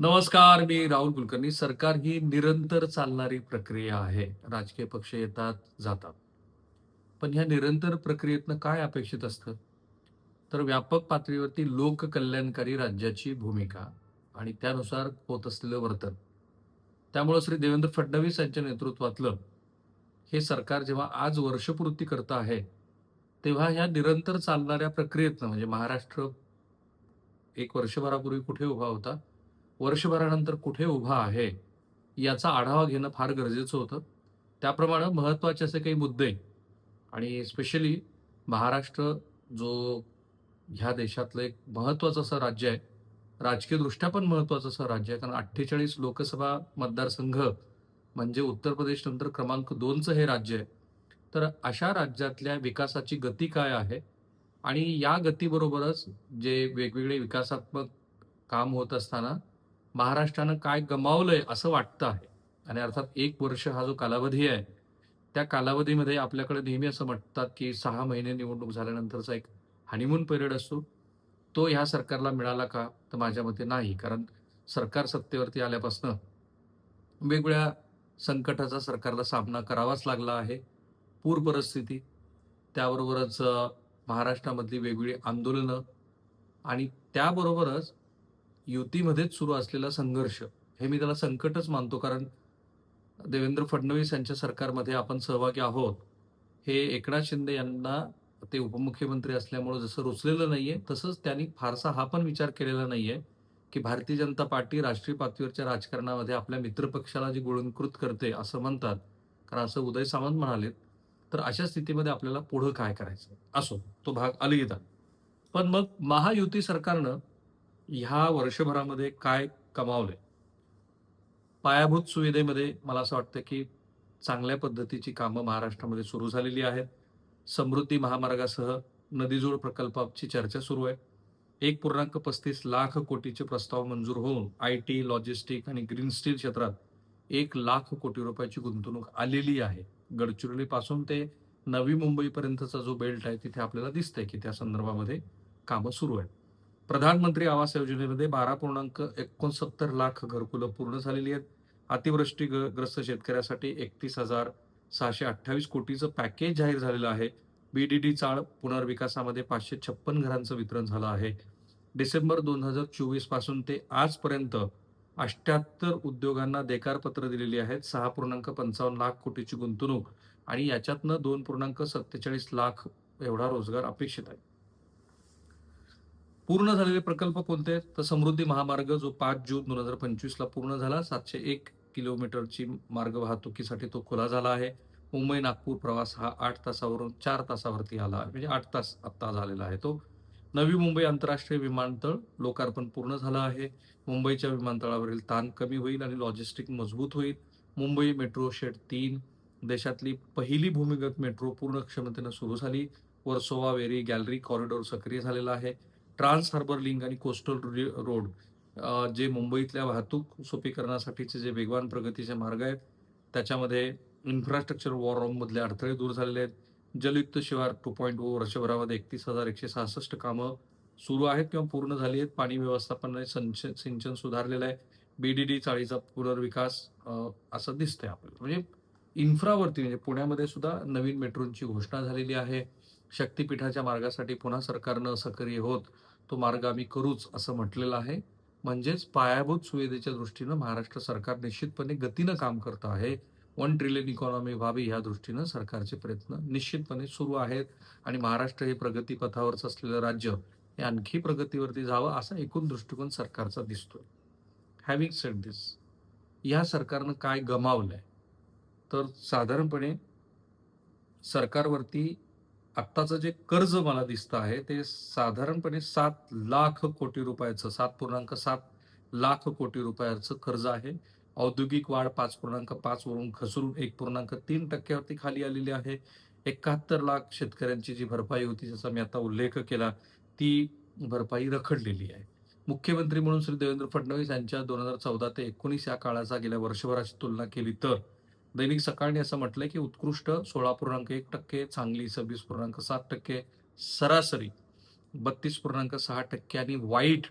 नमस्कार मी राहुल कुलकर्णी. सरकार ही निरंतर चालणारी प्रक्रिया आहे. राजकीय पक्ष येतात जातात. पण ह्या निरंतर प्रक्रियेतनं काय अपेक्षित असतं? तर व्यापक पातळीवरती लोककल्याणकारी राज्याची भूमिका आणि त्यानुसार होत असलेलं वर्तन. त्यामुळं श्री देवेंद्र फडणवीस यांच्या नेतृत्वातलं हे सरकार जेव्हा आज वर्षपूर्ती करतं आहे तेव्हा ह्या निरंतर चालणाऱ्या प्रक्रियेतनं म्हणजे महाराष्ट्र एक वर्षभरापूर्वी कुठे उभा होता? वर्षभरानंतर कुठे उभा आहे याचा आढावा घेणं फार गरजेचं होतं. त्याप्रमाणे महत्त्वाचे असे काही मुद्दे आणि स्पेशली महाराष्ट्र जो ह्या देशातलं एक महत्त्वाचं असं राज्य आहे राजकीयदृष्ट्या पण महत्त्वाचं असं राज्य आहे. कारण अठ्ठेचाळीस लोकसभा मतदारसंघ म्हणजे उत्तर प्रदेश नंतर क्रमांक दोनचं हे राज्य आहे. तर अशा राज्यातल्या विकासाची गती काय आहे? आणि या गतीबरोबरच जे वेगवेगळे विकासात्मक काम होत असताना महाराष्ट्रानं काय गमावलंय असं वाटतं आहे. आणि अर्थात एक वर्ष हा जो कालावधी आहे त्या कालावधीमध्ये आपल्याकडे नेहमी असं म्हणतात की सहा महिने निवडणूक झाल्यानंतरचा एक हनीमून पिरियड असतो. तो ह्या सरकारला मिळाला का? तर माझ्या मते नाही. कारण सरकार सत्तेवरती आल्यापासनं वेगवेगळ्या संकटाचा सरकारला सामना करावाच लागला आहे. पूर परिस्थिती त्याबरोबरच महाराष्ट्रामधली वेगवेगळी आंदोलनं आणि त्याबरोबरच युतीमध्येच सुरू असलेला संघर्ष हे मी त्याला संकटच मानतो. कारण देवेंद्र फडणवीस यांच्या सरकारमध्ये आपण सहभागी आहोत. हे एकनाथ शिंदे यांना ते उपमुख्यमंत्री असल्यामुळे जसं रुचलेलं नाहीये तसंच त्यांनी फारसा हा पण विचार केलेला नाहीये की भारतीय जनता पार्टी राष्ट्रीय पातळीवरच्या राजकारणामध्ये आपल्या मित्रपक्षाला जी गुळंकृत करते असं म्हणतात. कारण असं उदय सामंत म्हणाले तर अशा स्थितीमध्ये आपल्याला पुढं काय करायचं? असो तो भाग अलगदा पण मग महायुती सरकारनं ह्या वर्षभरामध्ये काय कमावले पायाभूत सुविधेमध्ये मला असं वाटतं की चांगल्या पद्धतीची कामं महाराष्ट्रामध्ये सुरू झालेली आहेत. समृद्धी महामार्गासह नदीजोड प्रकल्पाची चर्चा सुरू आहे. एक पूर्णांक पस्तीस लाख कोटीचे प्रस्ताव मंजूर होऊन आय टी लॉजिस्टिक आणि ग्रीन स्टील क्षेत्रात एक लाख कोटी रुपयाची गुंतवणूक आलेली आहे. गडचिरोलीपासून ते नवी मुंबईपर्यंतचा जो बेल्ट आहे तिथे आपल्याला दिसतंय की त्या संदर्भामध्ये कामं सुरू आहेत. प्रधानमंत्री आवास योजनेमध्ये बारा पूर्णांक एकोणसत्तर लाख घरकुलं पूर्ण झालेली आहेत. अतिवृष्टीग्रस्त शेतकऱ्यासाठी एकतीस हजार सहाशे अठ्ठावीस कोटीचं पॅकेज जाहीर झालेलं आहे. बीडीडी चाळ पुनर्विकासामध्ये पाचशे छप्पन घरांचं वितरण झालं आहे. डिसेंबर दोन हजार चोवीसपासून ते आजपर्यंत अष्ट्याहत्तर उद्योगांना देकारपत्र दिलेली आहेत. सहा पूर्णांक पंचावन्न लाख कोटीची गुंतवणूक आणि याच्यातनं दोन पूर्णांक सत्तेचाळीस लाख एवढा रोजगार अपेक्षित आहे. पूर्ण झालेले प्रकल्प कोणते आहेत? तर समृद्धी महामार्ग जो पाच जून दोन हजार पंचवीसला पूर्ण झाला सातशे एक किलोमीटरची मार्ग वाहतुकीसाठी तो खुला झाला आहे. मुंबई नागपूर प्रवास हा आठ तासावरून चार तासावरती आला आहे. म्हणजे आठ तास आत्ता झालेला आहे तो. नवी मुंबई आंतरराष्ट्रीय विमानतळ लोकार्पण पूर्ण झालं आहे. मुंबईच्या विमानतळावरील ताण कमी होईल आणि लॉजिस्टिक मजबूत होईल. मुंबई मेट्रो शेड तीन देशातली पहिली भूमिगत मेट्रो पूर्ण क्षमतेनं सुरू झाली. वर्सोवा वेरी गॅलरी कॉरिडॉर सक्रिय झालेला आहे. ट्रान्स हार्बर लिंक आणि कोस्टल रोड जे मुंबईतल्या वाहतूक सोपीकरणासाठीचे जे वेगवान प्रगतीचे मार्ग आहेत त्याच्यामध्ये इन्फ्रास्ट्रक्चर वॉर मधले अडथळे दूर झालेले आहेत. जलयुक्त शिवार टू पॉईंट ओ वर्षभरामध्ये एकतीस हजार एकशे सहासष्ट कामं सुरू आहेत किंवा पूर्ण झाली आहेत. पाणी व्यवस्थापन संच सिंचन सुधारलेलं आहे. बीडीडी चाळीचा पुनर्विकास असं दिसतंय आपल्याला. म्हणजे इन्फ्रावरती म्हणजे पुण्यामध्ये सुद्धा नवीन मेट्रोची घोषणा झालेली आहे. शक्तिपीठाच्या मार्गासाठी पुन्हा सरकारनं सक्रिय होत तो मार्ग आम्ही करूच असं म्हटलेलं आहे. म्हणजेच पायाभूत सुविधेच्या दृष्टीनं महाराष्ट्र सरकार निश्चितपणे गतीनं काम करतं आहे. वन ट्रिलियन इकॉनॉमी व्हावी ह्या दृष्टीनं सरकारचे प्रयत्न निश्चितपणे सुरू आहेत. आणि महाराष्ट्र हे प्रगतीपथावरचं असलेलं राज्य हे आणखी प्रगतीवरती जावं असा एकूण दृष्टिकोन सरकारचा दिसतोय. हॅव्हिंग सेट दिस ह्या सरकारनं काय गमावलंय? तर साधारणपणे सरकारवरती आत्ताचं जे कर्ज मला दिसतं आहे ते साधारणपणे सात लाख कोटी रुपयाचं सात पूर्णांक सात लाख कोटी रुपयाचं कर्ज आहे. औद्योगिक वाढ पाच पूर्णांक पाच वरून घसरून एक पूर्णांक तीन टक्क्यावरती खाली आलेली आहे. एकाहत्तर लाख शेतकऱ्यांची जी भरपाई होती ज्याचा मी आता उल्लेख केला ती भरपाई रखडलेली आहे. मुख्यमंत्री म्हणून श्री देवेंद्र फडणवीस यांच्या दोन हजार चौदा ते एकोणीस या काळाचा गेल्या वर्षभराची तुलना केली तर दैनिक सकाळने असं म्हटलंय की उत्कृष्ट सोळा पूर्णांक एक टक्के चांगली सव्वीस पूर्णांक सात टक्के सरासरी बत्तीस पूर्णांक सहा टक्के आणि वाईट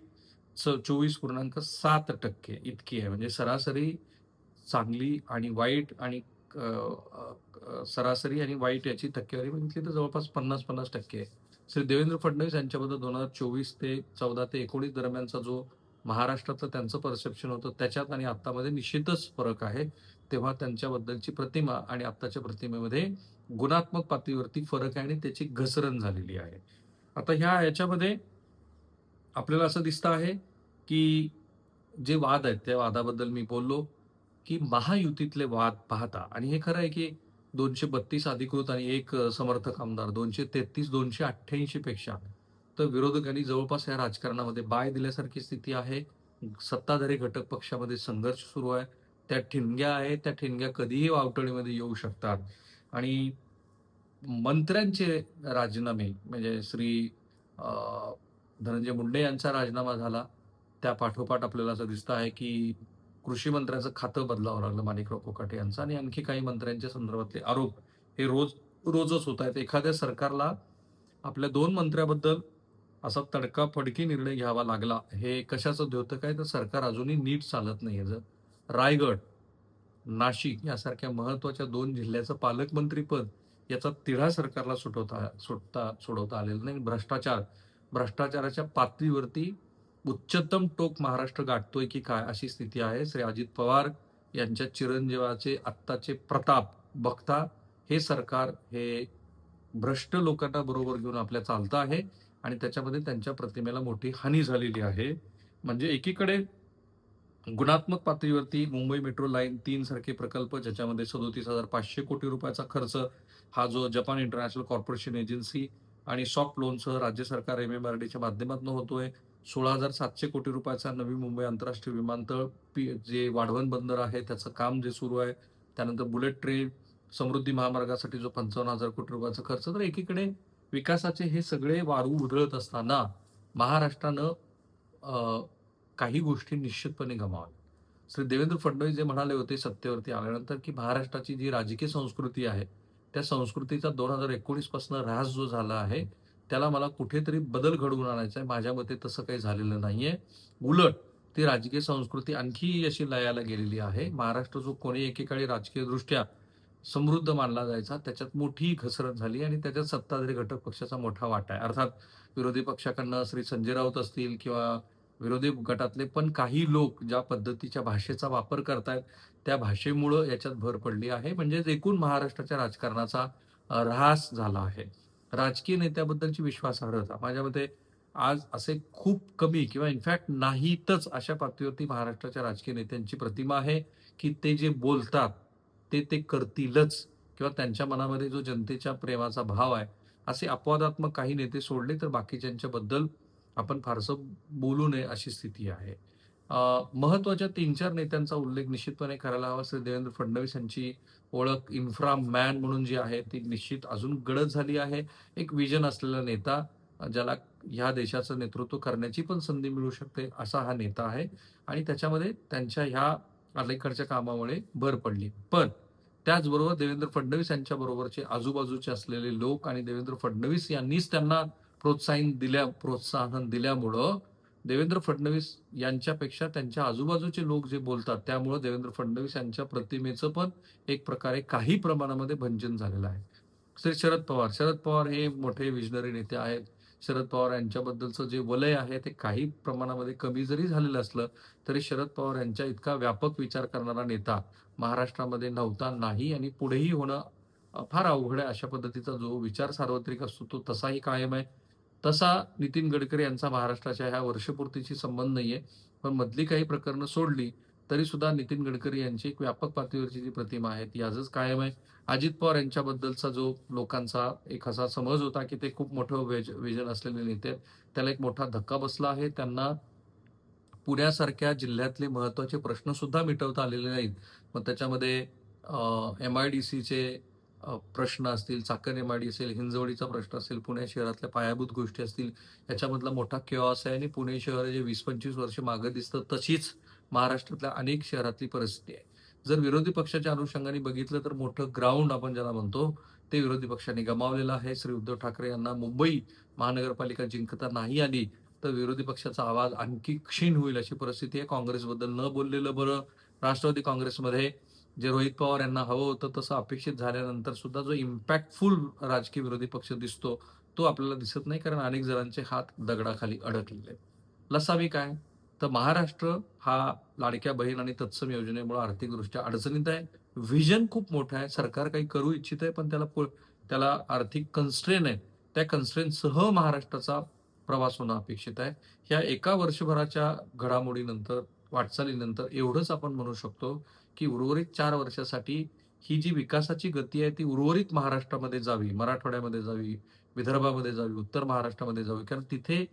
चोवीस पूर्णांक सात टक्के इतकी आहे. म्हणजे सरासरी चांगली आणि वाईट आणि सरासरी आणि वाईट याची टक्केवारी बघितली तर जवळपास पन्नास पन्नास टक्के आहे. श्री देवेंद्र फडणवीस यांच्याबद्दल दोन हजार चोवीस ते चौदा ते एकोणीस दरम्यानचा जो महाराष्ट्रातलं त्यांचं परसेप्शन होतं त्याच्यात आणि आत्तामध्ये निश्चितच फरक आहे. तेव्हा त्यांच्याबद्दलची प्रतिमा आणि आत्ताच्या प्रतिमेमध्ये गुणात्मक पातळीवरती फरक आहे आणि त्याची घसरण झालेली आहे. आता ह्या याच्यामध्ये आपल्याला असं दिसतं आहे की जे वाद आहेत त्या वादाबद्दल मी बोललो की महायुतीतले वाद पाहता. आणि हे खरं आहे की दोनशे बत्तीस अधिकृत आणि एक समर्थक आमदार दोनशे तेहतीस दोनशे अठ्ठ्याऐंशी पेक्षा. तर विरोधकांनी जवळपास या राजकारणामध्ये बाय दिल्यासारखी स्थिती आहे. सत्ताधारी घटक पक्षामध्ये संघर्ष सुरू आहे. त्या ठिणग्या आहेत त्या ठिणग्या कधीही वावटळीमध्ये येऊ शकतात. आणि मंत्र्यांचे राजीनामे म्हणजे श्री धनंजय मुंडे यांचा राजीनामा झाला त्या पाठोपाठ आपल्याला असं दिसतं आहे की कृषी मंत्र्याचं खातं बदलावं लागलं माणिकराव कोकाटे यांचं. आणि आणखी काही मंत्र्यांच्या संदर्भातले आरोप हे रोज रोजच होत आहेत. एखाद्या सरकारला आपल्या दोन मंत्र्याबद्दल असा तडकाफडकी निर्णय घ्यावा लागला हे कशाचं द्योतक आहे? तर सरकार अजूनही नीट चालत नाही जर. रायगड नाशिक यासारख्या महत्त्वाच्या दोन जिल्ह्याचं पालकमंत्रीपद याचा तिढा सरकारला सुटवता सुटता सोडवता आलेला नाही. भ्रष्टाचार भ्रष्टाचाराच्या पातळीवरती उच्चतम टोक महाराष्ट्र गाठतोय की काय अशी स्थिती आहे. श्री अजित पवार यांच्या चिरंजीवाचे आत्ताचे प्रताप बघता हे सरकार हे भ्रष्ट लोकांना बरोबर घेऊन आपल्या चालतं आहे आणि त्याच्यामध्ये त्यांच्या प्रतिमेला मोठी हानी झालेली आहे. म्हणजे एकीकडे गुणात्मक पातळीवरती मुंबई मेट्रो लाईन तीन सारखे प्रकल्प ज्याच्यामध्ये सदोतीस हजार पाचशे कोटी रुपयाचा खर्च हा जो जपान इंटरनॅशनल कॉर्पोरेशन एजन्सी आणि सॉफ्ट लोनसह राज्य सरकार एम एम आर डीच्या माध्यमातून होतोय. सोळा हजार सातशे कोटी रुपयाचा नवी मुंबई आंतरराष्ट्रीय विमानतळ पी जे वाढवण बंदर आहे त्याचं काम जे सुरू आहे त्यानंतर बुलेट ट्रेन समृद्धी महामार्गासाठी जो पंचावन्न हजार कोटी रुपयाचा खर्च तर एकीकडे विकासाचे हे सगळे वारू उधळत असताना महाराष्ट्रानं काही गोष्टी निश्चितपणे गमाव्या श्री देवेंद्र फडणवीस जे म्हणाले होते सत्तेवरती आल्यानंतर की महाराष्ट्राची जी राजकीय संस्कृती आहे त्या संस्कृतीचा दोन हजार एकोणीसपासून ऱ्हास जो झाला आहे त्याला मला कुठेतरी बदल घडवून आणायचा आहे. माझ्या मते तसं काही झालेलं नाहीये. उलट ती राजकीय संस्कृती आणखी अशी लयाला गेलेली आहे. महाराष्ट्र जो कोणी एकेकाळी राजकीय दृष्ट्या समृद्ध मानला जायचा त्याच्यात मोठी घसरण झाली आणि त्याच्यात सत्ताधारी घटक पक्षाचा मोठा वाटा आहे. अर्थात विरोधी पक्षाकडनं श्री संजय राऊत असतील किंवा विरोधी गटातले पण काही लोक ज्या पद्धतीच्या भाषेचा वापर करतायत त्या भाषेमुळं याच्यात भर पडली आहे. म्हणजे एकूण महाराष्ट्राच्या राजकारणाचा ऱ्हास झाला आहे. राजकीय नेत्याबद्दलची विश्वासार्हता माझ्या मते आज असे खूप कमी किंवा इनफॅक्ट नाहीतच अशा पातळीवरती महाराष्ट्राच्या राजकीय नेत्यांची प्रतिमा आहे की ते जे बोलतात ते ते करतीलच किंवा त्यांच्या मनामध्ये जो जनतेच्या प्रेमाचा भाव आहे असे अपवादात्मक काही नेते सोडले तर बाकीच्यांच्याबद्दल आपण फारसं बोलू नये अशी स्थिती आहे. महत्त्वाच्या तीन चार नेत्यांचा उल्लेख निश्चितपणे करायला हवा. श्री देवेंद्र फडणवीस यांची ओळख इन्फ्रा मॅन म्हणून जी आहे ती निश्चित अजून गडद झाली आहे. एक विजन असलेला नेता ज्याला ह्या देशाचं नेतृत्व करण्याची पण संधी मिळू शकते असा हा नेता आहे. आणि त्याच्यामध्ये त्यांच्या ह्या अलीकडच्या कामामुळे भर पडली. पण त्याचबरोबर देवेंद्र फडणवीस यांच्या बरोबरचे आजूबाजूचे असलेले लोक आणि देवेंद्र फडणवीस यांनीच त्यांना प्रोत्साहन दिल्या प्रोत्साहन दिल्यामुळं देवेंद्र फडणवीस यांच्यापेक्षा त्यांच्या आजूबाजूचे लोक जे बोलतात त्यामुळं देवेंद्र फडणवीस यांच्या प्रतिमेचं पण एक प्रकारे काही प्रमाणामध्ये भंजन झालेलं आहे. श्री शरद पवार शरद पवार हे मोठे विजनरी नेते आहेत. शरद पवार यांच्याबद्दलचं जे वलय आहे ते काही प्रमाणामध्ये कमी जरी झालेलं असलं तरी शरद पवार यांच्या इतका व्यापक विचार करणारा नेता महाराष्ट्रामध्ये नव्हता नाही आणि पुढेही होणं फार अवघड आहे अशा पद्धतीचा जो विचार सार्वत्रिक असतो तो तसाही कायम आहे. तसा नितीन गडकरी यांचा महाराष्ट्राच्या ह्या वर्षपूर्तीशी संबंध नाहीये. पण मधली काही प्रकरणं सोडली तरी सुद्धा नितीन गडकरी यांची एक व्यापक पातळीवरची जी प्रतिमा आहे ती आजच कायम आहे. अजित पवार यांच्याबद्दलचा जो लोकांचा एक असा समज होता की ते खूप मोठं वेज विजन असलेले नेते त्याला एक मोठा धक्का बसला आहे. त्यांना पुण्यासारख्या जिल्ह्यातले महत्त्वाचे प्रश्न सुद्धा मिटवता आलेले नाहीत. मग त्याच्यामध्ये एम आय डी सीचे प्रश्न असतील चाकणेमाडी असेल हिंजवडीचा प्रश्न असेल पुणे शहरातल्या पायाभूत गोष्टी असतील याच्यामधला मोठा केऑस आहे आणि पुणे शहर जे वीस पंचवीस वर्ष मागं दिसतं तशीच महाराष्ट्रातल्या अनेक शहरातली परिस्थिती आहे. जर विरोधी पक्षाच्या अनुषंगाने बघितलं तर मोठं ग्राउंड आपण ज्याला म्हणतो ते विरोधी पक्षाने गमावलेलं आहे. श्री उद्धव ठाकरे यांना मुंबई महानगरपालिका जिंकता नाही आली तर विरोधी पक्षाचा आवाज आणखी क्षीण होईल अशी परिस्थिती आहे. काँग्रेसबद्दल न बोललेलं बरं. राष्ट्रवादी काँग्रेसमध्ये जे रोहित पवार यांना हवं होतं तसं अपेक्षित झाल्यानंतर सुद्धा जो इम्पॅक्टफुल राजकीय विरोधी पक्ष दिसतो तो आपल्याला दिसत नाही कारण अनेक जणांचे हात दगडाखाली अडकलेले लसावी काय? तर महाराष्ट्र हा लाडक्या बहीण आणि तत्सम योजनेमुळे आर्थिकदृष्ट्या अडचणीत आहे. व्हिजन खूप मोठं आहे. सरकार काही करू इच्छित आहे पण त्याला त्याला आर्थिक कन्स्ट्रेन आहे. त्या कन्स्ट्रेनसह महाराष्ट्राचा प्रवास होणं अपेक्षित आहे. ह्या एका वर्षभराच्या घडामोडीनंतर वाटचालीनंतर एवढंच आपण म्हणू शकतो की उर्वरित चार वर्षासाठी ही जी विकासाची गती आहे ती उर्वरित महाराष्ट्रामध्ये जावी मराठवाड्यामध्ये जावी विदर्भामध्ये जावी उत्तर महाराष्ट्रामध्ये जावी. कारण तिथे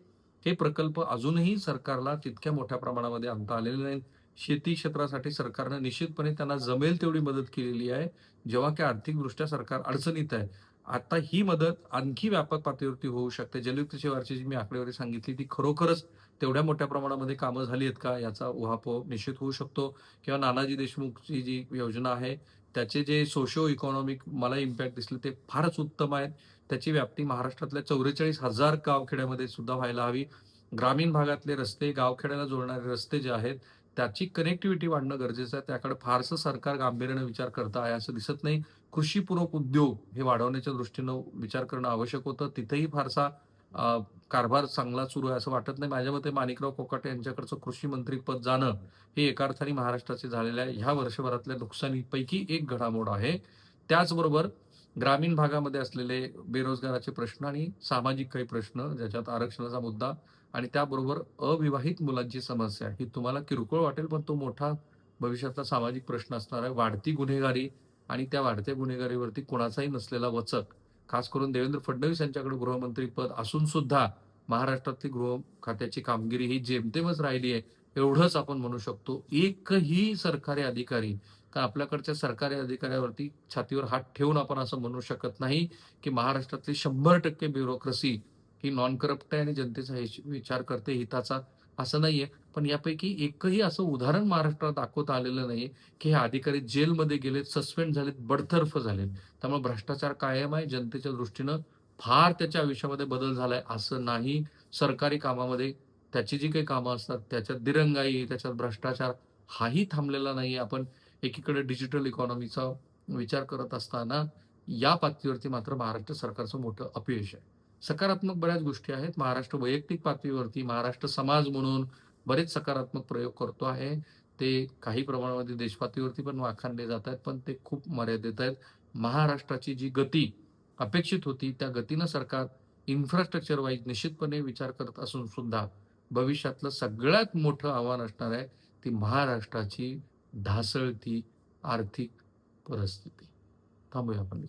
हे प्रकल्प अजूनही सरकारला तितक्या मोठ्या प्रमाणामध्ये आणता आलेले नाहीत. शेती क्षेत्रासाठी सरकारनं निश्चितपणे त्यांना जमेल तेवढी मदत केलेली आहे. जेव्हा की आर्थिकदृष्ट्या सरकार अडचणीत आहे. आता ही मदत आणखी व्यापक पातळीवरती होऊ शकते. जलयुक्त शिवारची जी मी आकडेवारी सांगितली ती खरोखरच तेवढ्या मोठ्या प्रमाणामध्ये कामं झाली आहेत का? याचा उहापोह निश्चित होऊ शकतो. किंवा नानाजी देशमुखची जी योजना आहे त्याचे जे सोशो इकॉनॉमिक मला इम्पॅक्ट दिसले ते फारच उत्तम आहेत. त्याची व्याप्ती महाराष्ट्रातल्या चौवेचाळीस हजार गावखेड्यामध्ये सुद्धा व्हायला हवी. ग्रामीण भागातले रस्ते गावखेड्याला जोडणारे रस्ते जे आहेत त्याची कनेक्टिव्हिटी वाढणं गरजेचं आहे. त्याकडे फारसं सरकार गांभीर्यानं विचार करता आहे असं दिसत नाही. कृषीपूरक उद्योग हे वाढवण्याच्या दृष्टीनं विचार करणं आवश्यक होतं. तिथेही फारसा कारभार चांगला सुरू आहे असं वाटत नाही. माझ्या मते माणिकराव कोकाटे यांच्याकडचं कृषी मंत्री पद जाणं हे एका अर्थाने महाराष्ट्राचे झालेल्या ह्या वर्षभरातल्या नुकसानीपैकी एक घडामोड आहे. त्याचबरोबर ग्रामीण भागामध्ये असलेले बेरोजगाराचे प्रश्न आणि सामाजिक काही प्रश्न ज्याच्यात आरक्षणाचा मुद्दा आणि त्याबरोबर अविवाहित मुलांची समस्या ही तुम्हाला किरकोळ वाटेल पण तो मोठा भविष्यातला सामाजिक प्रश्न असणार आहे. वाढती गुन्हेगारी आणि त्या वाढत्या गुन्हेगारीवरती कोणाचाही नसलेला वचक खास करून देवेंद्र फडणवीस यांच्याकडे गृहमंत्री पद असून सुद्धा महाराष्ट्रातली गृह खात्याची कामगिरी ही जेमतेमच राहिली आहे एवढंच आपण म्हणू शकतो. एकही सरकारी अधिकारी तर आपल्याकडच्या सरकारी अधिकाऱ्यावरती छातीवर हात ठेवून आपण असं म्हणू शकत नाही की महाराष्ट्रातली शंभर टक्के ब्युरोक्रेसी ही नॉन करप्ट आहे आणि जनतेचा विचार करते हिताचा असं नाहीये. पण यापैकी एकही असं उदाहरण महाराष्ट्रात दाखवता आलेलं नाही की हे अधिकारी जेलमध्ये गेलेत सस्पेंड झालेत बडतर्फ झालेत. त्यामुळे भ्रष्टाचार कायम आहे. जनतेच्या दृष्टीनं फार त्याच्या आयुष्यामध्ये बदल झालाय असं नाही. सरकारी कामामध्ये त्याची जी काही कामं असतात त्याच्यात दिरंगाई त्याच्यात भ्रष्टाचार हाही थांबलेला नाही आपण एकीकडे डिजिटल इकॉनॉमीचा विचार करत असताना या पातळीवरती मात्र महाराष्ट्र सरकारचं मोठं अपयश आहे. सकारात्मक बऱ्याच गोष्टी आहेत. महाराष्ट्र वैयक्तिक पातळीवरती महाराष्ट्र समाज म्हणून बरेच सकारात्मक प्रयोग करतो आहे. ते काही प्रमाणामध्ये देशपातळीवरती पण वाखाणले जात आहेत पण ते खूप मर्यादित आहेत. महाराष्ट्राची जी गती अपेक्षित होती त्या गतीनं सरकार इन्फ्रास्ट्रक्चर वाईज निश्चितपणे विचार करत असून सुद्धा भविष्यातलं सगळ्यात मोठं आव्हान असणार आहे ती महाराष्ट्राची ढासळती आर्थिक परिस्थिती. थांबूया आपण.